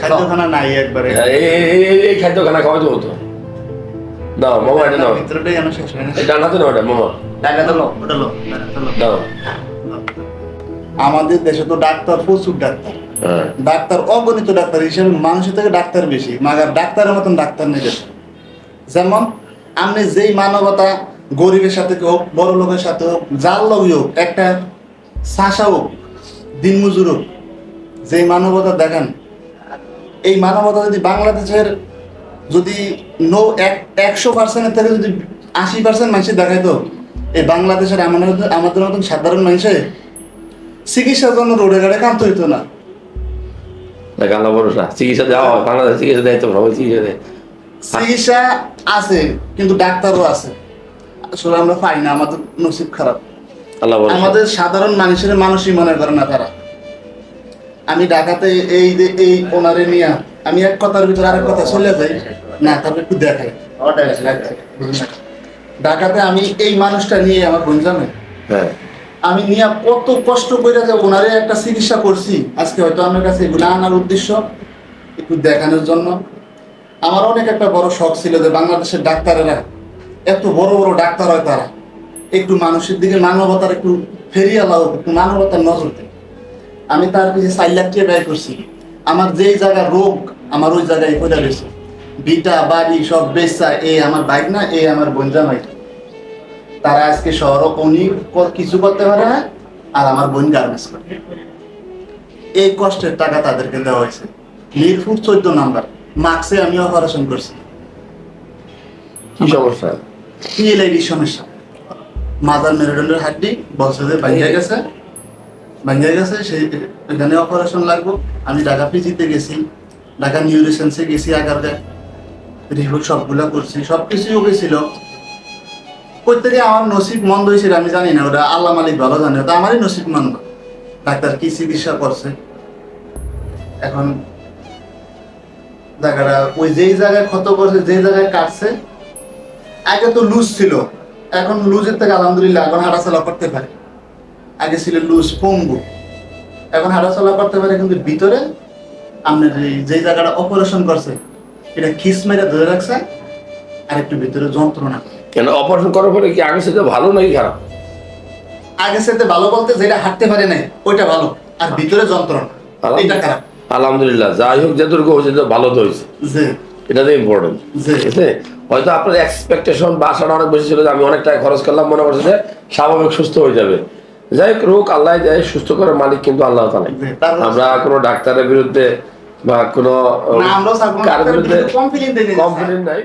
খাদ্যখানা নাই একবারে। এই খাওয়াতে হতো। মামা এটা নাও। ভিতরটাই যেন শেষ হয় না নাও এটা মামা। ওটা আমাদের দেশে তো ডাক্তার প্রচুর ডাক্তার। হ্যাঁ। ডাক্তার অগণিত ডাক্তার হিসেবে মানুষের থেকে ডাক্তার বেশি। মাগার ডাক্তারের মতন ডাক্তার নেই দেশে। যেমন আপনি যেই মানবতা গরিবের সাথে হোক বড় লোকের সাথে হোক যার লোকই হোক একটা শাসা হোক দিনমজুর হোক যেই মানবতা দেখেন এই মানবতা যদি বাংলাদেশের যদি নো এক একশো পার্সেন্টের থেকে যদি আশি পার্সেন্ট মানুষের দেখাইতো এই বাংলাদেশের আমাদের আমাদের মতন সাধারণ মানুষে চিকিৎসার জন্য রোডে গাড়ে কান্ত হইতো না। আল্লাহ ভরসা চিকিৎসা দেওয়া হয় বাংলাদেশ চিকিৎসা দেয় তো সবাই চিকিৎসা দেয়। চিকিৎসা আছে কিন্তু ডাক্তারও আছে। আসলে আমরা পাই না আমাদের নসিব খারাপ। আল্লাহ আমাদের সাধারণ মানুষের মানুষই মনে করে না তারা। আমি ঢাকাতে এই যে এই ওনারে নিয়ে আমি এক কথার ভিতরে আরেক কথা চলে যাই। না তারপর একটু দেখাই। ঢাকাতে আমি এই মানুষটা নিয়ে আমার গুঞ্জামে হ্যাঁ। আমি নিয়ে কত কষ্ট করে যে ওনারে একটা চিকিৎসা করছি। আজকে হয়তো আমার কাছে এগুলো আনার উদ্দেশ্য একটু দেখানোর জন্য। আমার অনেক একটা বড় শখ ছিল যে বাংলাদেশের ডাক্তারেরা এত বড় বড় ডাক্তার হয় তারা। একটু মানুষের দিকে মানবতার একটু ফেরিয়ে লাও একটু মানবতার নজর দেয়। আমি তার পিছিয়ে চার লাখ টাকা ব্যয় করছি। আমার যেই জায়গা রোগ আমার ওই জায়গায় পড়ে রয়েছে। বিটা বাড়ি সব বেচা এ আমার বাইক না এ আমার বঞ্জামাই তারা আজকে শহর উনি কিছু করতে পারে না আর আমার বোন গার্মেন্টস করে। এই কষ্টের টাকা তাদেরকে দেওয়া হয়েছে। মিরপুর চোদ্দ নাম্বার। মার্কসে আমি অপারেশন করছি। কি সমস্যা? পিএলআইডি সমস্যা। মাদার মেরুদণ্ডের হাড্ডি যে ভাঙ্গিয়া গেছে। ভাঙ্গিয়া গেছে সেই এখানে অপারেশন লাগবো। আমি ঢাকা পিজিতে গেছি, ঢাকা নিউরোসেন্সে গেছি আগারগায় রিপোর্ট সবগুলা করছি সব কিছুই ওকে ছিল প্রত্যেকে আমার নসিব মন্দ হয়েছিল আমি জানি না, ওটা আল্লাহ মালিক ভালো জানে, ওটা আমারই নসিব মন্দ। ডাক্তার কি চিকিৎসা করছে? এখন জায়গাটা, ওই যেই জায়গায় ক্ষত করছে, যেই জায়গায় কাটছে, আগে তো লুজ ছিল, এখন লুজের থেকে আলহামদুলিল্লাহ, এখন হাঁটাচলা করতে পারে। আগে ছিল লুজ পঙ্গু। এখন হাঁটাচলা করতে পারে কিন্তু ভিতরে আপনার যে জায়গাটা অপারেশন করছে এটা খিস মেরে ধরে রাখছে আর একটু ভিতরে যন্ত্রণা কেন অপারেশন করার পরে কি আগে সেটা ভালো নাকি খারাপ? আগে সাথে ভালো বলতে যেটা হাঁটতে পারে নাই ওইটা ভালো। আর ভিতরে যন্ত্রণা এটা খারাপ। আলহামদুলিল্লাহ যাই হোক যতটুকু হয়েছে ভালো তো হয়েছে। এটা তো ইম্পর্টেন্ট জি। ঠিক আছে? হয়তো আপনার এক্সপেকটেশন বা আশাটা অনেক বেশি ছিল যে আমি অনেক টাকা খরচ করলাম মনে করছে যে স্বাভাবিক সুস্থ হয়ে যাবে। যাই হোক রোগ আল্লাহ দেয় সুস্থ করার মালিক কিন্তু আল্লাহ তালাই তার- আমরা কোনো ডাক্তারের বিরুদ্ধে বা কোনো কার বিরুদ্ধে কমপ্লেন নাই।